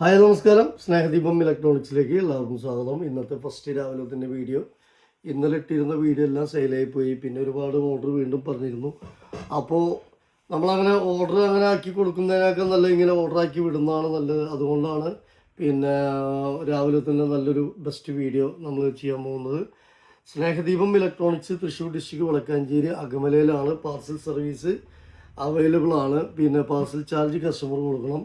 Hi നമസ്കാരം. സ്നേഹദീപം ഇലക്ട്രോണിക്സിലേക്ക് എല്ലാവർക്കും സ്വാഗതം. ഇന്നത്തെ ഫസ്റ്റ് രാവിലത്തിന്റെ വീഡിയോ. ഇന്നലെ ഇട്ടിരുന്ന വീഡിയോ എല്ലാം സെയിലായി പോയി. പിന്നെ ഒരുപാട് ഓർഡർ വീണ്ടും പറഞ്ഞിരുന്നു. അപ്പോൾ നമ്മളങ്ങനെ ഓർഡർ അങ്ങനെ ആക്കി കൊടുക്കുന്നതിനൊക്കെ നല്ല ഇങ്ങനെ ഓർഡർ ആക്കി വിടുന്നതാണ് നല്ലത്. അതുകൊണ്ടാണ് പിന്നെ രാവിലെ തന്നെ നല്ലൊരു ബെസ്റ്റ് വീഡിയോ നമ്മൾ ചെയ്യാൻ പോകുന്നത്. സ്നേഹദീപം ഇലക്ട്രോണിക്സ് തൃശ്ശൂർ ഡിസ്ട്രിക്ട് വടക്കാഞ്ചേരി അകമലയിലാണ്. പാർസൽ സർവീസ് അവൈലബിൾ ആണ്. പിന്നെ പാർസൽ ചാർജ് കസ്റ്റമർ കൊടുക്കണം.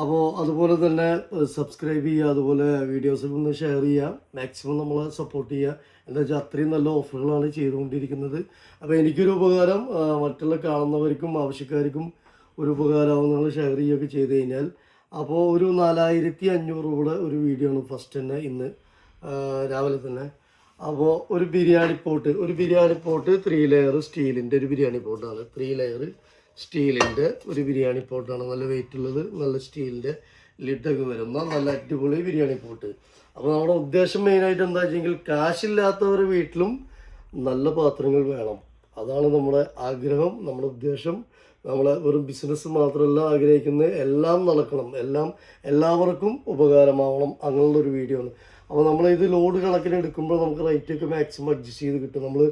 അപ്പോൾ അതുപോലെ തന്നെ സബ്സ്ക്രൈബ് ചെയ്യുക അതുപോലെ വീഡിയോസ് ഒന്ന് ഷെയർ ചെയ്യുക. മാക്സിമം നമ്മൾ സപ്പോർട്ട് ചെയ്യുക. എന്താ വെച്ചാൽ അത്രയും നല്ല ഓഫറുകളാണ് ചെയ്തുകൊണ്ടിരിക്കുന്നത്. അപ്പോൾ എനിക്കൊരു ഉപകാരം മറ്റുള്ള കാണുന്നവർക്കും ആവശ്യക്കാർക്കും ഒരു ഉപകാരമാകും നമ്മൾ ഷെയർ ചെയ്യുകയൊക്കെ ചെയ്ത് കഴിഞ്ഞാൽ. അപ്പോൾ ഒരു നാലായിരത്തി അഞ്ഞൂറ് രൂപയുടെ ഒരു വീഡിയോ ആണ് ഫസ്റ്റ് തന്നെ ഇന്ന് രാവിലെ തന്നെ. അപ്പോൾ ഒരു ബിരിയാണി പോട്ട് ഒരു ബിരിയാണി പോട്ട് ത്രീ ലെയർ സ്റ്റീലിന്റെ ഒരു ബിരിയാണി പോട്ടാണ്. ത്രീ ലെയർ സ്റ്റീലിന്റെ ഒരു ബിരിയാണി പോട്ടാണ്. നല്ല വെയിറ്റ് ഉള്ളത് നല്ല സ്റ്റീലിന്റെ ലിഡൊക്കെ വരുന്ന. നല്ല അടിപൊളി ബിരിയാണി പോട്ട്. അപ്പോൾ നമ്മുടെ ഉദ്ദേശം മെയിനായിട്ട് എന്താ വെച്ചെങ്കിൽ കാശില്ലാത്തവർ വീട്ടിലും നല്ല പാത്രങ്ങൾ വേണം. അതാണ് നമ്മുടെ ആഗ്രഹം നമ്മുടെ ഉദ്ദേശം. നമ്മളെ ഒരു ബിസിനസ് മാത്രമല്ല ആഗ്രഹിക്കുന്നത് എല്ലാം നടക്കണം. എല്ലാം എല്ലാവർക്കും ഉപകാരമാവണം. അങ്ങനെയുള്ളൊരു വീഡിയോ ആണ്. അപ്പോൾ നമ്മൾ ഇത് ലോഡ് കണക്കിന് എടുക്കുമ്പോൾ നമുക്ക് റേറ്റ് ഒക്കെ മാക്സിമം അഡ്ജസ്റ്റ് ചെയ്ത് കിട്ടും. നമ്മൾ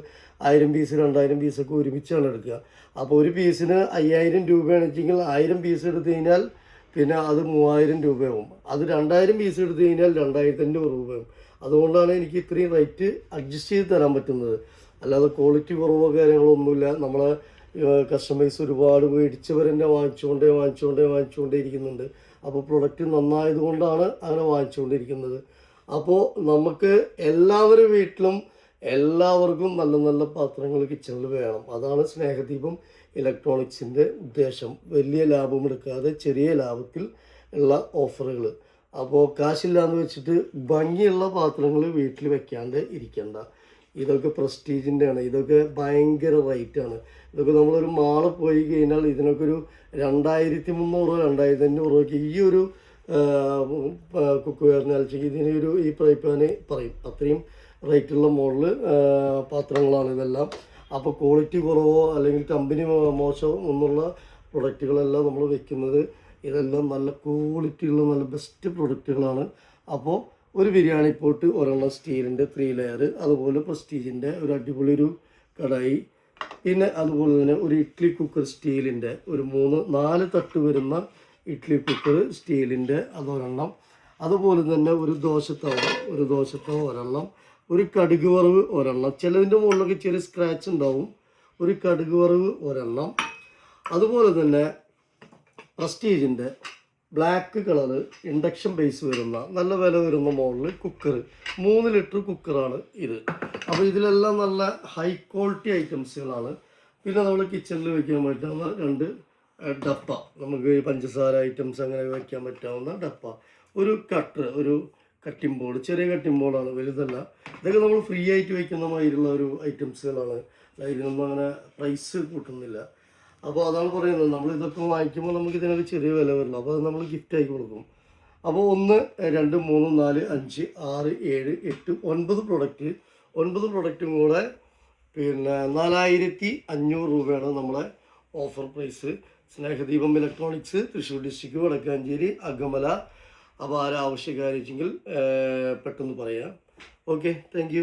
ആയിരം പീസ് രണ്ടായിരം പീസൊക്കെ ഒരുമിച്ചാണ് എടുക്കുക. അപ്പോൾ ഒരു പീസിന് അയ്യായിരം രൂപയാണ് വെച്ചെങ്കിൽ ആയിരം പീസ് എടുത്തു കഴിഞ്ഞാൽ പിന്നെ അത് മൂവായിരം രൂപയാവും. അത് രണ്ടായിരം പീസ് എടുത്തു കഴിഞ്ഞാൽ രണ്ടായിരത്തി അഞ്ഞൂറ് രൂപയാവും. അതുകൊണ്ടാണ് എനിക്ക് ഇത്രയും റേറ്റ് അഡ്ജസ്റ്റ് ചെയ്ത് തരാൻ പറ്റുന്നത്. അല്ലാതെ ക്വാളിറ്റി കുറവോ കാര്യങ്ങളോ ഒന്നുമില്ല. നമ്മളെ കസ്റ്റമേഴ്സ് ഒരുപാട് മേടിച്ചവർ തന്നെ വാങ്ങിച്ചുകൊണ്ടേ വാങ്ങിച്ചുകൊണ്ടേ വാങ്ങിച്ചുകൊണ്ടേ ഇരിക്കുന്നുണ്ട്. അപ്പോൾ പ്രൊഡക്റ്റ് നന്നായതുകൊണ്ടാണ് അങ്ങനെ വാങ്ങിച്ചുകൊണ്ടിരിക്കുന്നത്. അപ്പോൾ നമുക്ക് എല്ലാവരും വീട്ടിലും എല്ലാവർക്കും നല്ല നല്ല പാത്രങ്ങൾ കിച്ചണിൽ വേണം. അതാണ് സ്നേഹദീപം ഇലക്ട്രോണിക്സിന്റെ ഉദ്ദേശം. വലിയ ലാഭം എടുക്കാതെ ചെറിയ ലാഭത്തിൽ ഉള്ള ഓഫറുകൾ അപ്പോൾ കാശില്ലാന്ന് വെച്ചിട്ട് ഭംഗിയുള്ള പാത്രങ്ങൾ വീട്ടിൽ വെക്കാണ്ട് ഇരിക്കണ്ട. ഇതൊക്കെ പ്രസ്റ്റീജിന്റെ ആണ് ഇതൊക്കെ ഭയങ്കര റേറ്റാണ്. ഇതൊക്കെ നമ്മളൊരു മാൾ പോയി കഴിഞ്ഞാൽ ഇതിനൊക്കെ ഒരു രണ്ടായിരത്തി മുന്നൂറ് രണ്ടായിരത്തി അഞ്ഞൂറ് രൂപയ്ക്ക് ഈ ഒരു കുക്ക് വെയറിന് ഇതിന് ഒരു ഈ ഫ്രൈ പാന് പറയും. അത്രയും റേറ്റുള്ള മോഡൽ പാത്രങ്ങളാണ് ഇതെല്ലാം. അപ്പോൾ ക്വാളിറ്റി കുറവോ അല്ലെങ്കിൽ കമ്പനി മോശമോ എന്നുള്ള പ്രൊഡക്റ്റുകളെല്ലാം നമ്മൾ വെക്കുന്നത് ഇതെല്ലാം നല്ല ക്വാളിറ്റിയുള്ള നല്ല ബെസ്റ്റ് പ്രൊഡക്റ്റുകളാണ് അപ്പോൾ ഒരു ബിരിയാണി പോട്ട് ഒരെണ്ണം സ്റ്റീലിന്റെ ത്രീ ലെയർ അതുപോലെ പ്രസ്റ്റീജിന്റെ ഒരു അടിപൊളി ഒരു കടായി. പിന്നെ അതുപോലെ തന്നെ ഒരു ഇഡ്ഡലി കുക്കർ സ്റ്റീലിന്റെ ഒരു മൂന്ന് നാല് തട്ട് വരുന്ന ഇഡ്ഡലി കുക്കർ സ്റ്റീലിന്റെ അതൊരെണ്ണം. അതുപോലെ തന്നെ ഒരു ദോശത്തവ ഒരു ദോശത്തവ ഒരെണ്ണം. ഒരു കടുക് വറവ് ഒരെണ്ണം. ചിലതിന്റെ മുകളിലൊക്കെ ചെറിയ സ്ക്രാച്ച് ഉണ്ടാവും. ഒരു കടുക് വറവ് ഒരെണ്ണം. അതുപോലെ തന്നെ പ്രസ്റ്റീജിന്റെ ബ്ലാക്ക് കളറ് ഇൻഡക്ഷൻ ബേസ് വരുന്ന നല്ല വില വരുന്ന മോഡൽ കുക്കർ മൂന്ന് ലിറ്റർ കുക്കറാണ് ഇത്. അപ്പോൾ ഇതിലെല്ലാം നല്ല ഹൈ ക്വാളിറ്റി ഐറ്റംസുകളാണ് പിന്നെ നമ്മൾ കിച്ചണിൽ വയ്ക്കാൻ പറ്റുന്ന രണ്ട് ഡപ്പ. നമുക്ക് പഞ്ചസാര ഐറ്റംസ് അങ്ങനെ വയ്ക്കാൻ പറ്റാവുന്ന ഡപ്പ. ഒരു കട്ടർ ഒരു കട്ടിംഗ് ബോർഡ് ചെറിയ കട്ടിംഗ് ബോർഡാണ് വലുതല്ല. ഇതൊക്കെ നമ്മൾ ഫ്രീ ആയിട്ട് വയ്ക്കുന്ന മാതിരിയുള്ള ഒരു ഐറ്റംസുകളാണ്. ഇതിനൊന്നും അങ്ങനെ പ്രൈസ് കൂട്ടുന്നില്ല. അപ്പോൾ അതാണ് പറയുന്നത്. നമ്മൾ ഇതൊക്കെ വാങ്ങിക്കുമ്പോൾ നമുക്ക് ഇതിനൊക്കെ ചെറിയ വില വരില്ല. അപ്പോൾ അത് നമ്മൾ ഗിഫ്റ്റ് ആയി കൊടുക്കും. അപ്പോൾ ഒന്ന് രണ്ട് മൂന്ന് നാല് അഞ്ച് ആറ് ഏഴ് എട്ട് ഒൻപത് പ്രൊഡക്റ്റ് ഒൻപത് പ്രൊഡക്റ്റും കൂടെ പിന്നെ നാലായിരത്തി അഞ്ഞൂറ് രൂപയാണ് നമ്മളെ offer price Snehadeepam electronics Thrissur district Vadakkanchery Akamala അപ്പോൾ ആരാവശ്യക്കാരെങ്കിൽ പെട്ടെന്ന് പറയാം. Okay thank